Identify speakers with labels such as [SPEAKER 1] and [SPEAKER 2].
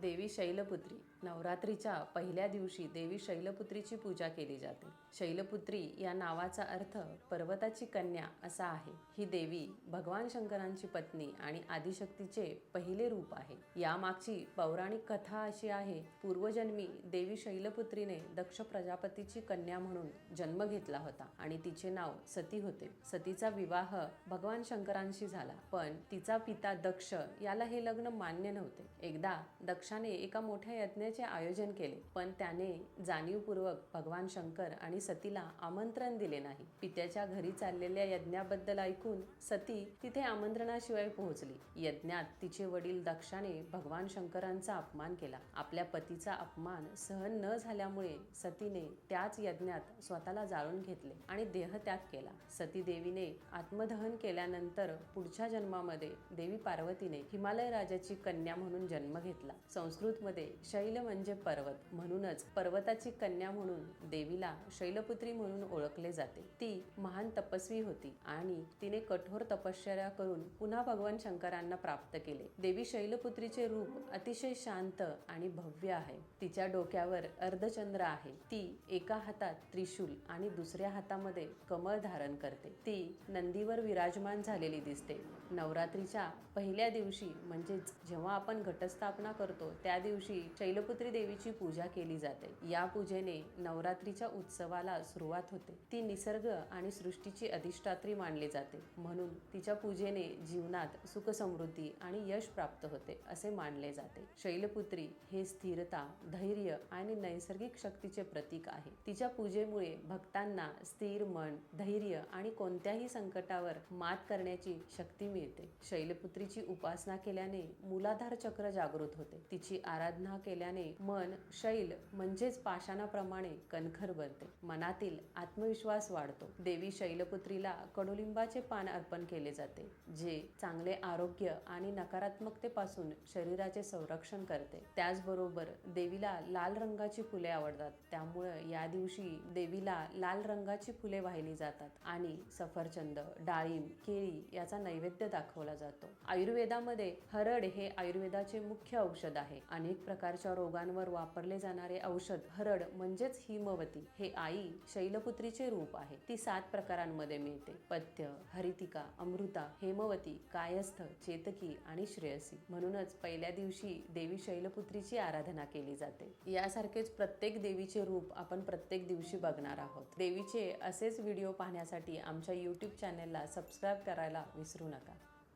[SPEAKER 1] देवी शैलपुत्री. नवरात्रीच्या पहिल्या दिवशी देवी शैलपुत्रीची पूजा केली जाते. शैलपुत्री या नावाचा अर्थ पर्वताची कन्या असा आहे. ही देवी भगवान शंकरांची पत्नी आणि आदिशक्तीचे पहिले रूप आहे. यामागची पौराणिक कथा अशी आहे पूर्वजन्मी देवी शैलपुत्रीने दक्ष प्रजापतीची कन्या म्हणून जन्म घेतला होता आणि तिचे नाव सती होते. सतीचा विवाह भगवान शंकरांशी झाला पण तिचा पिता दक्ष याला हे लग्न मान्य नव्हते. एकदा दक्ष दक्षाने एका मोठ्या यज्ञाचे आयोजन केले पण त्याने जाणीवपूर्वक भगवान शंकर आणि सतीला आमंत्रण दिले नाही. पित्याच्या घरी चाललेल्या यज्ञाबद्दल ऐकून सती तिथे आमंत्रणाशिवाय पोहोचली. यज्ञात तिचे वडील दक्षाने भगवान शंकरांचा अपमान केला. आपल्या पतीचा अपमान सहन न झाल्यामुळे सतीने त्याच यज्ञात स्वतःला जाळून घेतले आणि देहत्याग केला. सती देवीने आत्मदहन केल्यानंतर पुढच्या जन्मामध्ये देवी पार्वतीने हिमालय राजाची कन्या म्हणून जन्म घेतला. संस्कृतमध्ये शैल म्हणजे पर्वत म्हणूनच पर्वताची कन्या म्हणून देवीला शैलपुत्री म्हणून ओळखले जाते. ती महान तपस्वी होती आणि तिने कठोर तपश्चर्या करून पुन्हा भगवान शंकरांना प्राप्त केले. देवी शैलपुत्रीचे रूप अतिशय शांत आणि भव्य आहे. तिच्या डोक्यावर अर्धचंद्र आहे. ती एका हातात त्रिशूल आणि दुसऱ्या हातामध्ये कमळ धारण करते. ती नंदीवर विराजमान झालेली दिसते. नवरात्रीच्या पहिल्या दिवशी म्हणजेच जेव्हा आपण घटस्थापना करतो असतो त्या दिवशी शैलपुत्री देवीची पूजा केली जाते. या पूजेने नवरात्रीच्या उत्सवाला सुरुवात होते. ती निसर्ग आणि सृष्टीची अधिष्ठात्री मानली जाते. म्हणून तिच्या पूजेने जीवनात सुख समृद्धी आणि यश प्राप्त होते असे मानले जाते. शैलपुत्री हे स्थिरता धैर्य आणि नैसर्गिक शक्तीचे प्रतीक आहे. तिच्या पूजेमुळे भक्तांना स्थिर मन धैर्य आणि कोणत्याही संकटावर मात करण्याची शक्ती मिळते. शैलपुत्रीची उपासना केल्याने मूलाधार चक्र जागृत होते. तिची आराधना केल्याने मन शैल म्हणजेच पाषाणाप्रमाणे कणखर बनते. मनातील आत्मविश्वास वाढतो. देवी शैलपुत्रीला कडुलिंबाचे पान अर्पण केले जाते जे चांगले आरोग्य आणि नकारात्मकतेपासून शरीराचे संरक्षण करते. त्याचबरोबर देवीला लाल रंगाची फुले आवडतात. त्यामुळे या दिवशी देवीला लाल रंगाची फुले वाहिली जातात आणि सफरचंद डाळिंब केळी याचा नैवेद्य दाखवला जातो. आयुर्वेदामध्ये हरड हे आयुर्वेदाचे मुख्य औषध आहे. आहे. अनेक प्रकारच्या रोगांवर वापरले जाणारे औषध हरड म्हणजेच हिमवती हे आई शैलपुत्रीचे रूप आहे. ती सात प्रकारांमध्ये मिळते. पथ्य हरितिका अमृता हेमवती कायस्थ चेतकी आणि श्रेयसी. म्हणूनच पहिल्या दिवशी देवी शैलपुत्रीची आराधना केली जाते. यासारखेच प्रत्येक देवीचे रूप आपण प्रत्येक दिवशी बघणार आहोत. देवीचे असेच व्हिडिओ पाहण्यासाठी आमच्या यूट्यूब चॅनेलला सबस्क्राईब करायला विसरू नका.